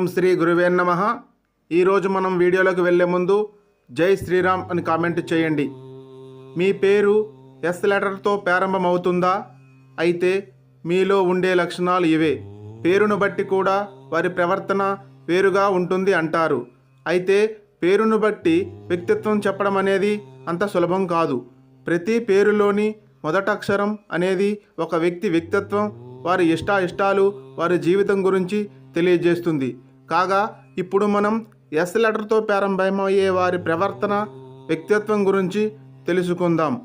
ఓం శ్రీ గురువే నమ. ఈరోజు మనం వీడియోలోకి వెళ్ళే ముందు జై శ్రీరామ్ అని కామెంట్ చేయండి. మీ పేరు ఎస్ లెటర్తో ప్రారంభమవుతుందా? అయితే మీలో ఉండే లక్షణాలు ఇవే. పేరును బట్టి కూడా వారి ప్రవర్తన వేరుగా ఉంటుంది అంటారు. అయితే పేరును బట్టి వ్యక్తిత్వం చెప్పడం అనేది అంత సులభం కాదు. ప్రతి పేరులోని మొదట అక్షరం అనేది ఒక వ్యక్తి వ్యక్తిత్వం వారి ఇష్టాయిష్టాలు ఇష్టాలు వారి జీవితం గురించి తెలియజేస్తుంది. కాగా ఇప్పుడు మనం ఎస్ లెటర్తో ప్రారంభమయ్యే వారి ప్రవర్తన వ్యక్తిత్వం గురించి తెలుసుకుందాం.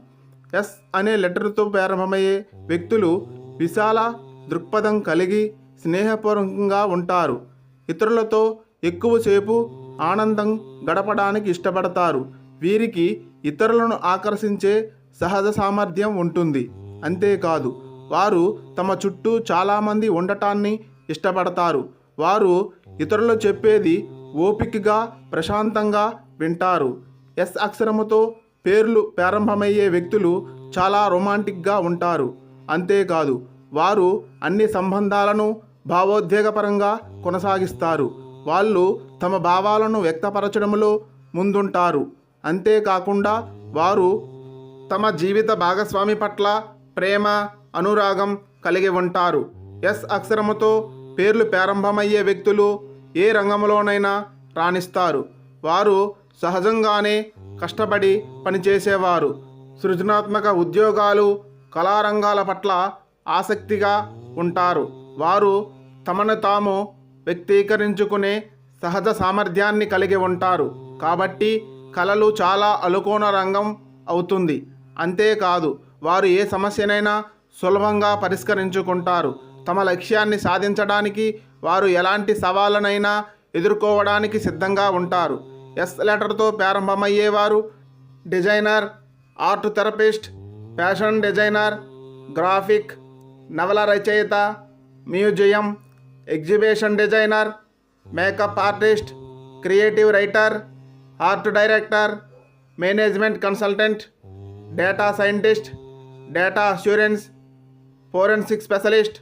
ఎస్ అనే లెటర్తో ప్రారంభమయ్యే వ్యక్తులు విశాల దృక్పథం కలిగి స్నేహపూర్వకంగా ఉంటారు. ఇతరులతో ఎక్కువసేపు ఆనందం గడపడానికి ఇష్టపడతారు. వీరికి ఇతరులను ఆకర్షించే సహజ సామర్థ్యం ఉంటుంది. అంతేకాదు వారు తమ చుట్టూ చాలామంది ఉండటాన్ని ఇష్టపడతారు. వారు ఇతరులు చెప్పేది ఓపికగా ప్రశాంతంగా వింటారు. ఎస్ అక్షరముతో పేర్లు ప్రారంభమయ్యే వ్యక్తులు చాలా రొమాంటిక్గా ఉంటారు. అంతేకాదు వారు అన్ని సంబంధాలను భావోద్వేగపరంగా కొనసాగిస్తారు. వాళ్ళు తమ భావాలను వ్యక్తపరచడంలో ముందుంటారు. అంతేకాకుండా వారు తమ జీవిత భాగస్వామి పట్ల ప్రేమ అనురాగం కలిగి ఉంటారు. ఎస్ అక్షరముతో పేర్లు ప్రారంభమయ్యే వ్యక్తులు ఏ రంగంలోనైనా రాణిస్తారు. వారు సహజంగానే కష్టపడి పనిచేసేవారు. సృజనాత్మక ఉద్యోగాలు కళారంగాల పట్ల ఆసక్తిగా ఉంటారు. వారు తమను తాము వ్యక్తీకరించుకునే సహజ సామర్థ్యాన్ని కలిగి ఉంటారు. కాబట్టి కళలు చాలా అలుకోన రంగం అవుతుంది. అంతేకాదు వారు ఏ సమస్యనైనా సులభంగా పరిష్కరించుకుంటారు. తమ లక్ష్యాన్ని సాధించడానికి వారు ఎలాంటి సవాళ్ళనైనా ఎదుర్కోవడానికి సిద్ధంగా ఉంటారు. ఎస్ లెటర్తో ప్రారంభమయ్యేవారు designer art therapist fashion designer graphic నవల రచయిత museum exhibition designer makeup artist creative writer art director management consultant data scientist data assurance forensic specialist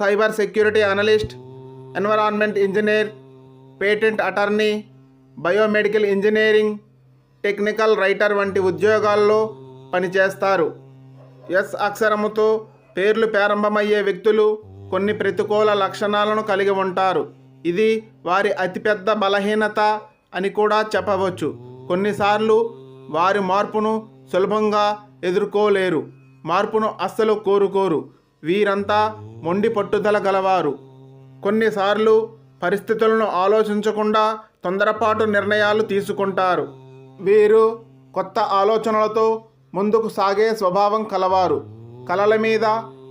cyber security analyst environment engineer patent attorney biomedical engineering technical writer వంటి ఉద్యోగాల్లో పనిచేస్తారు. Yes అక్షరముతో పేర్లు ప్రారంభమయ్యే వ్యక్తులు కొన్ని ప్రతికూల లక్షణాలను కలిగి ఉంటారు. ఇది వారి అతిపెద్ద బలహీనత అని కూడా చెప్పవచ్చు. కొన్నిసార్లు వారి మార్పును సులభంగా ఎదుర్కోలేరు. మార్పును అస్సలు కోరుకోరు. వీరంతా మొండి పట్టుదల గలవారు. కొన్నిసార్లు పరిస్థితులను ఆలోచించకుండా తొందరపాటు నిర్ణయాలు తీసుకుంటారు. వీరు కొత్త ఆలోచనలతో ముందుకు సాగే స్వభావం కలవారు. కళల మీద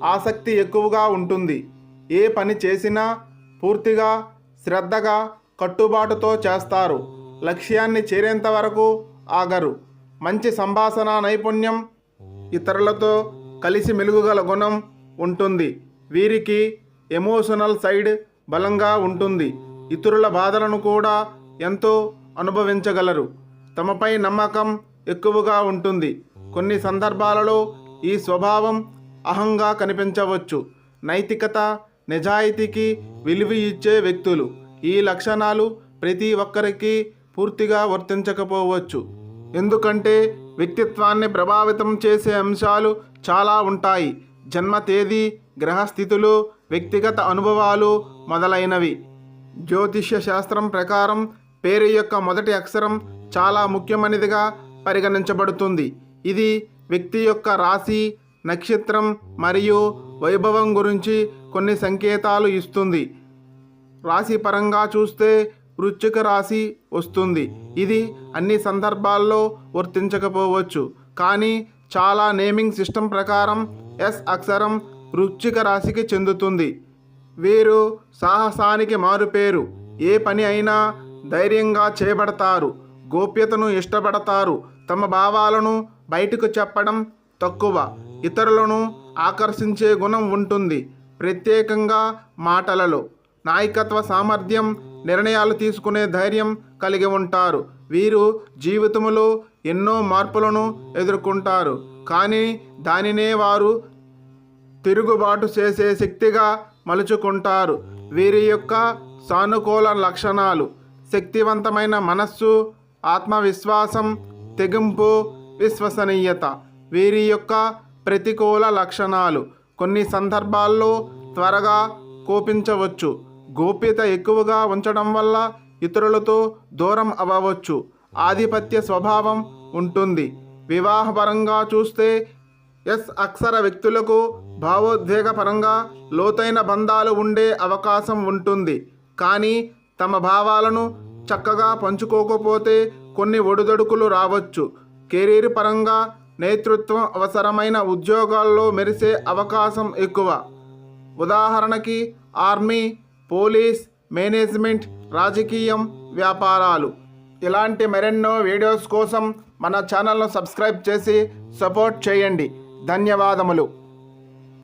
ఆసక్తి ఎక్కువగా ఉంటుంది. ఏ పని చేసినా పూర్తిగా శ్రద్ధగా కట్టుబాటుతో చేస్తారు. లక్ష్యాన్ని చేరేంత వరకు ఆగరు. మంచి సంభాషణ నైపుణ్యం ఇతరులతో కలిసి మెలుగుగల గుణం ఉంటుంది. వీరికి ఎమోషనల్ సైడ్ బలంగా ఉంటుంది. ఇతరుల బాధలను కూడా ఎంతో అనుభవించగలరు. తమపై నమ్మకం ఎక్కువగా ఉంటుంది. కొన్ని సందర్భాలలో ఈ స్వభావం అహంగా కనిపించవచ్చు. నైతికత నిజాయితీకి విలువ ఇచ్చే వ్యక్తులు. ఈ లక్షణాలు ప్రతి ఒక్కరికి పూర్తిగా వర్తించకపోవచ్చు. ఎందుకంటే వ్యక్తిత్వాన్ని ప్రభావితం చేసే అంశాలు చాలా ఉంటాయి. జన్మ తేదీ గ్రహస్థితులు వ్యక్తిగత అనుభవాలు మొదలైనవి. జ్యోతిష్య శాస్త్రం ప్రకారం పేరు యొక్క మొదటి అక్షరం చాలా ముఖ్యమైనదిగా పరిగణించబడుతుంది. ఇది వ్యక్తి యొక్క రాశి నక్షత్రం మరియు వైభవం గురించి కొన్ని సంకేతాలు ఇస్తుంది. రాశి పరంగా చూస్తే వృశ్చిక రాశి వస్తుంది. ఇది అన్ని సందర్భాల్లో వర్తించకపోవచ్చు. కానీ చాలా నేమింగ్ సిస్టమ్ ప్రకారం ఎస్ అక్షరం వృశ్చిక రాశికి చెందుతుంది. వీరు సాహసానికి మారుపేరు ఏ పని అయినా ధైర్యంగా చేపడతారు. గోప్యతను ఇష్టపడతారు. తమ భావాలను బయటకు చెప్పడం తక్కువ. ఇతరులను ఆకర్షించే గుణం ఉంటుంది. ప్రత్యేకంగా మాటలలో. నాయకత్వ సామర్థ్యం నిర్ణయాలు తీసుకునే ధైర్యం కలిగి ఉంటారు. వీరు జీవితంలో ఎన్నో మార్పులను ఎదుర్కొంటారు. కానీ దానినే వారు తిరుగుబాటు చేసే శక్తిగా మలుచుకుంటారు. వీరి యొక్క సానుకూల లక్షణాలు శక్తివంతమైన మనస్సు ఆత్మవిశ్వాసం తెగింపు విశ్వసనీయత వీరి యొక్క ప్రతికూల లక్షణాలు. కొన్ని సందర్భాల్లో త్వరగా కోపించవచ్చు. గోప్యత ఎక్కువగా ఉంచడం వల్ల ఇతరులతో దూరం అవ్వవచ్చు. ఆధిపత్య స్వభావం ఉంటుంది. వివాహపరంగా చూస్తే ఎస్ అక్షర వ్యక్తులకు భావోద్వేగపరంగా లోతైన బంధాలు ఉండే అవకాశం ఉంటుంది. కానీ తమ భావాలను చక్కగా పంచుకోకపోతే కొన్ని ఒడిదొడుకులు రావచ్చు. కెరీర్ పరంగా నేతృత్వం అవసరమైన ఉద్యోగాల్లో మెరిసే అవకాశం ఎక్కువ. ఉదాహరణకి ఆర్మీ పోలీస్ మేనేజ్మెంట్ రాజకీయం వ్యాపారాలు. ఇలాంటి మరెన్నో వీడియోస్ కోసం మన ఛానల్ను సబ్స్క్రైబ్ చేసి సపోర్ట్ చేయండి. ధన్యవాదములు.